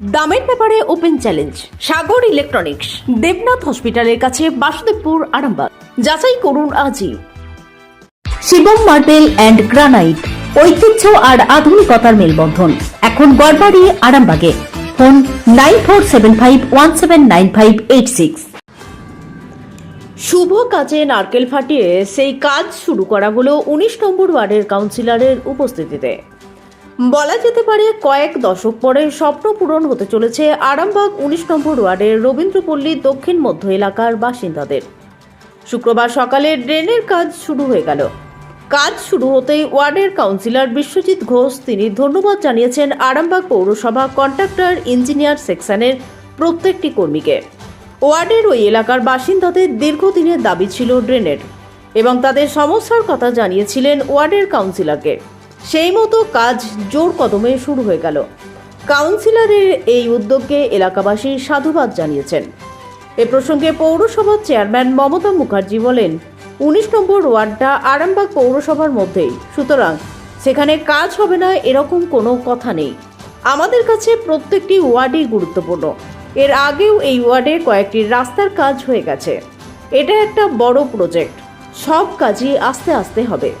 দামের ব্যাপারে open challenge, Sagar electronics, Debnath হসপিটালের কাছে বাসুদেবপুর, আরামবাগ। যাচাই করুন আজই। শিবম মার্বেল অ্যান্ড গ্রানাইট, ঐতিহ্য আর আধুনিকতার মেলবন্ধন। এখন গড়বাড়ি, আরামবাগে। Phone nine four seven five one seven nine five eight six. শুভ কাজে নারকেল ফাটিয়ে সেই কাজ শুরু করা হলো উনিশ নম্বর ওয়ার্ডের কাউন্সিলরের উপস্থিতিতে। বলা যেতে পারে কয়েক দশক পরে স্বপ্ন পূরণ হতে চলেছে আরামবাগ উনিশ নম্বর ওয়ার্ডের রবীন্দ্রপল্লী দক্ষিণ মধ্য এলাকার বাসিন্দাদের। শুক্রবার সকালে ড্রেনের কাজ শুরু হয়ে গেল। কাজ শুরু হতেই ওয়ার্ডের কাউন্সিলর বিশ্বজিৎ ঘোষ তিনি ধন্যবাদ জানিয়েছেন আরামবাগ পৌরসভা কন্ট্রাক্টর ইঞ্জিনিয়ার সেকশনের প্রত্যেকটি কর্মীকে। ওয়ার্ডের ওই এলাকার বাসিন্দাদের দীর্ঘদিনের দাবি ছিল ড্রেনের এবং তাদের সমস্যার কথা জানিয়েছিলেন ওয়ার্ডের কাউন্সিলরকে। সেই মতো কাজ জোর কদমে শুরু হয়ে গেল। কাউন্সিলরের এই উদ্যোগকে এলাকাবাসী সাধুবাদ জানিয়েছেন। এ প্রসঙ্গে পৌরসভার চেয়ারম্যান মমতা মুখার্জি বলেন, উনিশ নম্বর ওয়ার্ডটা আরামবাগ পৌরসভার মধ্যেই। সুতরাং সেখানে কাজ হবে না এরকম কোনো কথা নেই। আমাদের কাছে প্রত্যেকটি ওয়ার্ডই গুরুত্বপূর্ণ। এর আগেও এই ওয়ার্ডে কয়েকটি রাস্তার কাজ হয়ে গেছে। এটা একটা বড় প্রজেক্ট। সব কাজই আস্তে আস্তে হবে।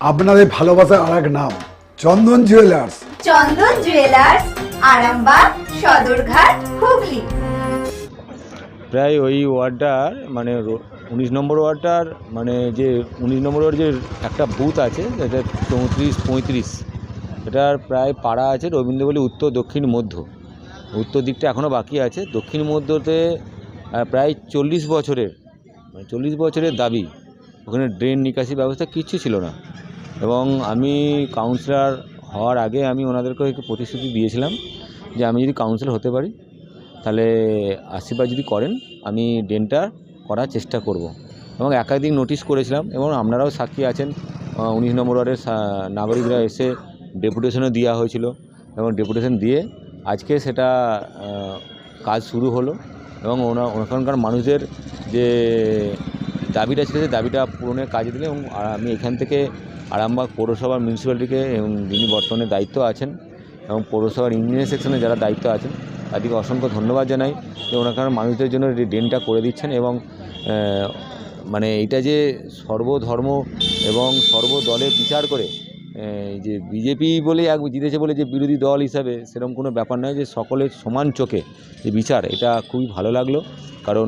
আপনাদের ভালোবাসার আর এক নাম চন্দন জুয়েলার্স চন্দন জুয়েলার্স আরামবাগ সদরঘাট হুগলি। প্রায় ওই ওয়ার্ডটার মানে উনিশ নম্বর ওয়ার্ডটার মানে যে উনিশ নম্বর ওয়ার্ড যে একটা বুথ আছে এটা চৌত্রিশ পঁয়ত্রিশ এটার প্রায় পাড়া আছে রবীন্দ্রপল্লী উত্তর দক্ষিণ মধ্য। উত্তর দিকটা এখনও বাকি আছে। দক্ষিণ মধ্যতে প্রায় চল্লিশ বছরের মানে চল্লিশ বছরের দাবি। ওখানে ড্রেন নিকাশি ব্যবস্থা কিচ্ছু ছিল না। এবং আমি কাউন্সিলর হওয়ার আগে আমি ওনাদেরকে একটু প্রতিশ্রুতি দিয়েছিলাম যে আমি যদি কাউন্সিলর হতে পারি, তাহলে আশীর্বাদ যদি করেন, আমি ড্রেনটা করার চেষ্টা করব। এবং একাধিক নোটিশ করেছিলাম এবং আপনারাও সাক্ষী আছেন উনিশ নম্বর ওয়ার্ডের সা- নাগরিকরা এসে ডেপুটেশনও দেওয়া হয়েছিল এবং ডেপুটেশন দিয়ে আজকে সেটা কাজ শুরু হলো এবং ওনা- ওখানকার মানুষদের যে দাবিটা ছিল সেই দাবিটা পূরণের কাজে দিলে এবং আমি এখান থেকে আরামবাগ পৌরসভার মিউনিসিপ্যালিটিকে এবং যিনি বর্তমানে দায়িত্ব আছেন এবং পৌরসভার ইঞ্জিনিয়ার সেকশনে যারা দায়িত্ব আছেন, তাদেরকে অসংখ্য ধন্যবাদ জানাই। যে ওনাখানে মানুষদের জন্য ড্রেনটা করে দিচ্ছেন এবং মানে এটা যে সর্বধর্ম এবং সর্বদলের বিচার করে যে বিজেপি বলে এক জিতেছে বলে যে বিরোধী দল হিসাবে সেরকম কোনো ব্যাপার নয় যে সকলের সমান চোখে যে বিচার, এটা খুবই ভালো লাগল। কারণ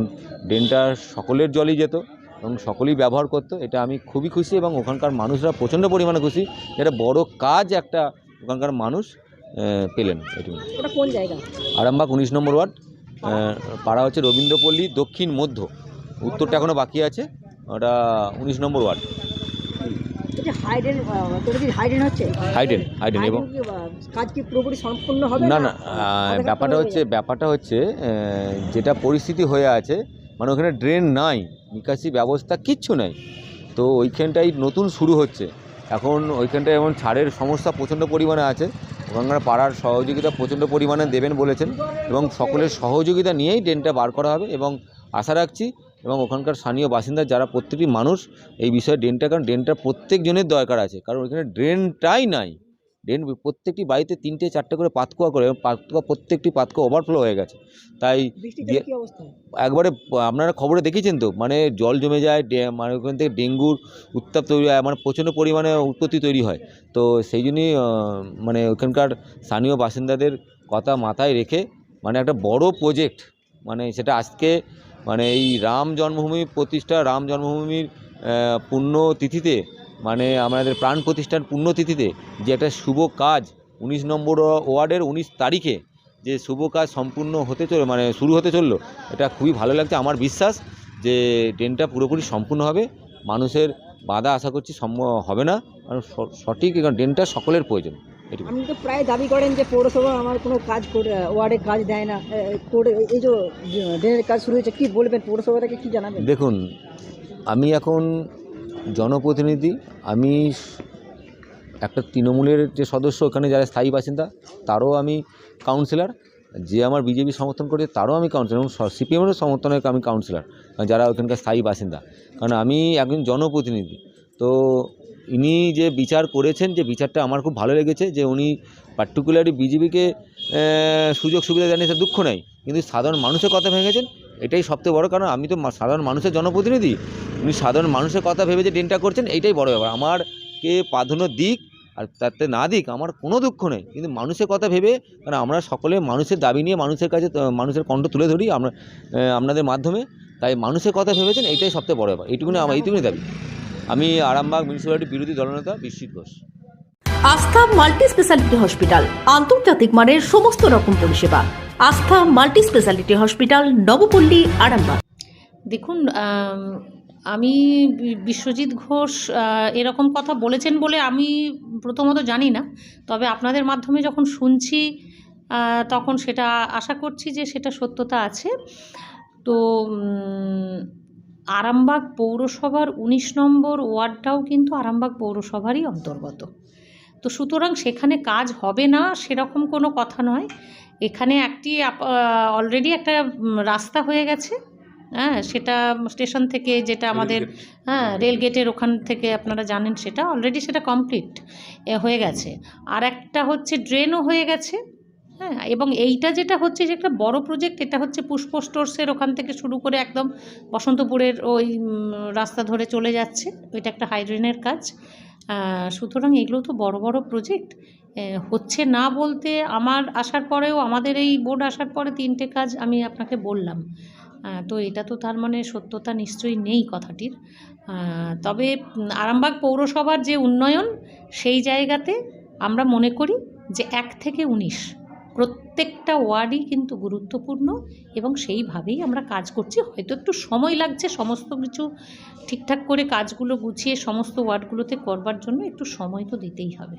ড্রেনটা সকলের জলই যেত। এবং সকলেই ব্যবহার করতো এটা আমি খুবই খুশি এবং ওখানকার মানুষরা প্রচণ্ড পরিমাণে খুশি যেটা বড় কাজ একটা ওখানকার মানুষ পেলেন ওটা কোন জায়গা? আরামবাগ উনিশ নম্বর ওয়ার্ড পাড়া হচ্ছে রবীন্দ্রপল্লী দক্ষিণ মধ্য। উত্তরটা এখনও বাকি আছে ওটা উনিশ নম্বর ওয়ার্ড। হাইডেন হাইডেন এবং Hydrogen কি, আহ, কাজ কি পুরোপুরি সম্পূর্ণ হবে না না ব্যাপারটা হচ্ছে ব্যাপারটা হচ্ছে যেটা পরিস্থিতি হয়ে আছে মানে ওখানে ড্রেন নাই, নিকাশি ব্যবস্থা কিচ্ছু নাই। তো ওইখানটাই নতুন শুরু হচ্ছে। এখন ওইখানটায় এমন ছাড়ের সমস্যা প্রচণ্ড পরিমাণে আছে, ওখানকার পাড়ার সহযোগিতা প্রচণ্ড পরিমাণে দেবেন বলেছেন এবং সকলের সহযোগিতা নিয়েই ড্রেনটা বার করা হবে এবং আশা রাখছি এবং ওখানকার স্থানীয় বাসিন্দা যারা প্রত্যেকটি মানুষ এই বিষয়ে ড্রেনটা কারণ ড্রেনটা প্রত্যেকজনের দরকার আছে, কারণ ওইখানে ড্রেনটাই নাই। ড্রেন প্রত্যেকটি বাড়িতে তিনটে চারটে করে পাতকুয়া করে এবং পাতকুয়া প্রত্যেকটি পাতকুয়া ওভারফ্লো হয়ে গেছে। তাই একবারে আপনারা খবরে দেখেছেন তো মানে জল জমে যায় মানে ওখান থেকে ডেঙ্গুর উত্তাপ তৈরি হয় মানে প্রচণ্ড পরিমাণে উৎপত্তি তৈরি হয়। তো সেই জন্যই মানে ওখানকার স্থানীয় বাসিন্দাদের কথা মাথায় রেখে মানে একটা বড় প্রজেক্ট মানে সেটা আজকে মানে এই রাম জন্মভূমি প্রতিষ্ঠা রাম জন্মভূমির পুণ্য তিথিতে মানে আমাদের প্রাণ প্রতিষ্ঠার পুণ্যতিথিতে যে একটা শুভ কাজ উনিশ নম্বর ওয়ার্ডের উনিশ তারিখে যে শুভ কাজ সম্পূর্ণ হতে চলে মানে শুরু হতে চলল এটা খুবই ভালো লাগছে আমার বিশ্বাস যে ট্রেনটা পুরোপুরি সম্পূর্ণ হবে মানুষের বাধা আশা করছি সম্ভব হবে না কারণ সঠিক কারণ ট্রেনটা সকলের প্রয়োজন আপনি তো প্রায় দাবি করেন যে পৌরসভা আমার কোনো কাজ করে ওয়ার্ডে কাজ দেয় না করে- এই যে ড্রেনের কাজ শুরু হয়েছে কী বলবেন পৌরসভাটাকে কী জানাবেন? দেখুন আমি এখন জনপ্রতিনিধি, আমি একটা তৃণমূলের যে সদস্য, ওখানে যারা স্থায়ী বাসিন্দা, তারও আমি কাউন্সিলর যে আমার বিজেপি সমর্থন করে তারও আমি কাউন্সিলর এবং সিপিএমেরও সমর্থনে আমি কাউন্সিলর যারা ওখানকার স্থায়ী বাসিন্দা। কারণ আমি একজন জনপ্রতিনিধি। তো ইনি যে বিচার করেছেন, যে বিচারটা আমার খুব ভালো লেগেছে, যে উনি পার্টিকুলারলি বিজেপিকে সুযোগ সুবিধা জানিয়েছে দুঃখ নেই। কিন্তু সাধারণ মানুষের কথা ভেঙেছেন এটাই সবথেকে বড় কারণ আমি তো সাধারণ মানুষের জনপ্রতিনিধি। উনি সাধারণ মানুষের কথা ভেবে যে ড্রেনটা করছেন, এইটাই বড় ব্যাপার। আমার কে প্রাধান্য দিক আর তাতে না দিক, আমার কোনো দুঃখ নেই। কিন্তু মানুষের কথা ভেবে, কারণ আমরা সকলে মানুষের দাবি নিয়ে মানুষের কাছে মানুষের কণ্ঠ তুলে ধরি আমরা আপনাদের মাধ্যমে। তাই মানুষের কথা ভেবেছেন, এইটাই সবথেকে বড় ব্যাপার। এইটুকুনি আমার, এইটুকুনি দাবি। আমি আরামবাগ মিউনিসিপ্যালিটি বিরোধী দলনেতা বিশ্বজিৎ ঘোষ। আস্থা মাল্টি স্পেশালিটি হসপিটাল, আন্তর্জাতিক মানের সমস্ত রকম পরিষেবা। Astha multi speciality hospital, Nabapalli, Arambagh. দেখুন, আমি বিশ্বজিৎ ঘোষ এরকম কথা বলেছেন বলে আমি প্রথমত জানি না। তবে আপনাদের মাধ্যমে যখন শুনছি তখন সেটা আশা করছি যে সেটা সত্যতা আছে। তো আরামবাগ পৌরসভার উনিশ নম্বর ওয়ার্ডটাও কিন্তু আরামবাগ পৌরসভারই অন্তর্গত। তো সুতরাং সেখানে কাজ হবে না সেরকম কোনো কথা নয়। এখানে একটি অলরেডি একটা রাস্তা হয়ে গেছে। হ্যাঁ সেটা স্টেশন থেকে যেটা আমাদের হ্যাঁ রেল গেটের ওখান থেকে আপনারা জানেন সেটা। অলরেডি সেটা কমপ্লিট হয়ে গেছে। আর একটা হচ্ছে ড্রেনও হয়ে গেছে। হ্যাঁ এবং এইটা যেটা হচ্ছে যে একটা বড় প্রজেক্ট এটা হচ্ছে পুষ্প স্টোর্সের ওখান থেকে শুরু করে একদম বসন্তপুরের ওই রাস্তা ধরে চলে যাচ্ছে। ওইটা একটা হাইড্রেনের কাজ। সুতরাং এগুলো তো বড় বড় প্রজেক্ট হচ্ছে না বলতে আমার আসার পরেও, আমাদের এই বোর্ড আসার পরে তিনটে কাজ আমি আপনাকে বললাম। তো এটা তো তার মানে সত্যতা নিশ্চয়ই নেই কথাটির। তবে আরামবাগ পৌরসভার যে উন্নয়ন, সেই জায়গাতে আমরা মনে করি যে এক থেকে উনিশ প্রত্যেকটা ওয়ার্ডই কিন্তু গুরুত্বপূর্ণ এবং সেইভাবেই আমরা কাজ করছি। হয়তো একটু সময় লাগছে সমস্ত কিছু ঠিকঠাক করে কাজগুলো গুছিয়ে সমস্ত ওয়ার্ডগুলোতে করবার জন্য, একটু সময় তো দিতেই হবে।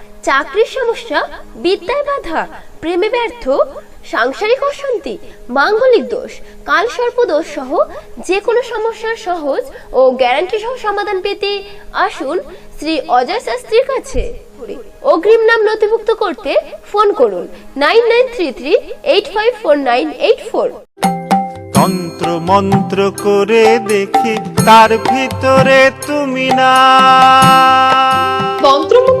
চাকরির সমস্যা বিদ্যায় বাধা প্রেমে ব্যর্থ সাংসারিক অশান্তি মাঙ্গলিক দোষ কালসর্প দোষ সহ যে কোনো সমস্যার সহজ ও গ্যারান্টি সহ সমাধান পেতে আসুন শ্রী অজয় শাস্ত্রীর কাছে। অগ্রিম নাম নথিভুক্ত করতে ফোন করুন nine nine three three eight five four nine eight four. তন্ত্র মন্ত্র করে দেখি তার ভিতরে তুমি না। মন্ত্রমুগ্ধ